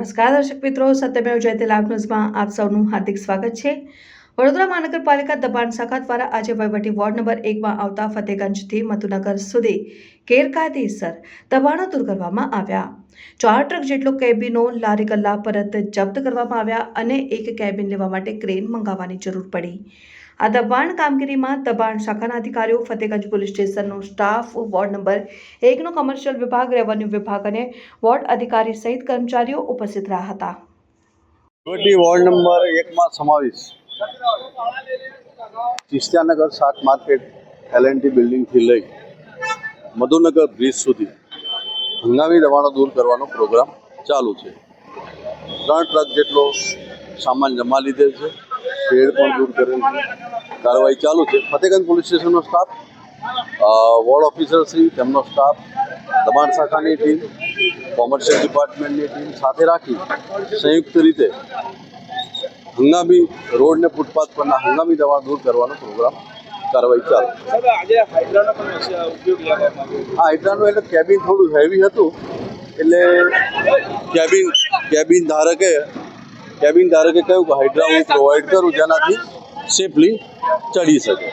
નમસ્કાર, દર્શક મિત્રો. સત્યમેવ જયતે લાભ ન્યૂઝમાં આપ સૌનું હાર્દિક સ્વાગત છે. વડોદરા મહાનગરપાલિકા દબાણ શાખા દ્વારા આજે વહીવટી વોર્ડ નંબર એકમાં આવતા ફતેગંજથી મધુનગર સુધી ગેરકાયદેસર દબાણો દૂર કરવામાં આવ્યા. ચાર ટ્રક જેટલો કેબિનો, લારી કલ્લા પરત જપ્ત કરવામાં આવ્યા અને એક કેબિન લેવા માટે ક્રેન મંગાવવાની જરૂર પડી. આ દબાણ કામગીરીમાં દબાણ શાખાના અધિકારીઓ, ફતેગંજ પોલીસ સ્ટેશનનો સ્ટાફ, વોર્ડ નંબર એકનો કમર્શિયલ વિભાગ, રેવન્યુ વિભાગ અને વોર્ડ અધિકારી સહિત કર્મચારીઓ ઉપસ્થિત રહ્યા હતા. વોર્ડ નંબર એકમાં સમાવેશ. ચિસ્તિયાનગર શાક માર્કેટ એલએનટી બિલ્ડિંગથી લઈ મધુનગર બ્રિજ સુધી હંગામી દબાણો દૂર કરવાનો પ્રોગ્રામ ચાલુ છે. ત્રણ ટ્રક જેટલો સામાન જમા લીધેલ છે. શેડ પણ દૂર કરેલ છે. કાર્યવાહી ચાલુ છે. ફતેગંજ પોલીસ સ્ટેશનનો સ્ટાફ વોર્ડ ઓફિસર શ્રી તેમનો સ્ટાફ દબાણ શાખાની ટીમ કોમર્શિયલ ડિપાર્ટમેન્ટની ટીમ સાથે રાખી સંયુક્ત રીતે હંગામી રોડ ને ફૂટપાથ પરના હંગામી દવા દૂર કરવાનો પ્રોગ્રામ કાર્યવાહી ચાલુ હા હાઇડ્રાનું એટલે કેબિન થોડું હેવી હતું. એટલે કેબિન કેબિન ધારકે કેબિન ધારકે કહ્યું કે હાઇડ્રા હું પ્રોવાઈડ કરું જેનાથી સેફલી ચડી શકે.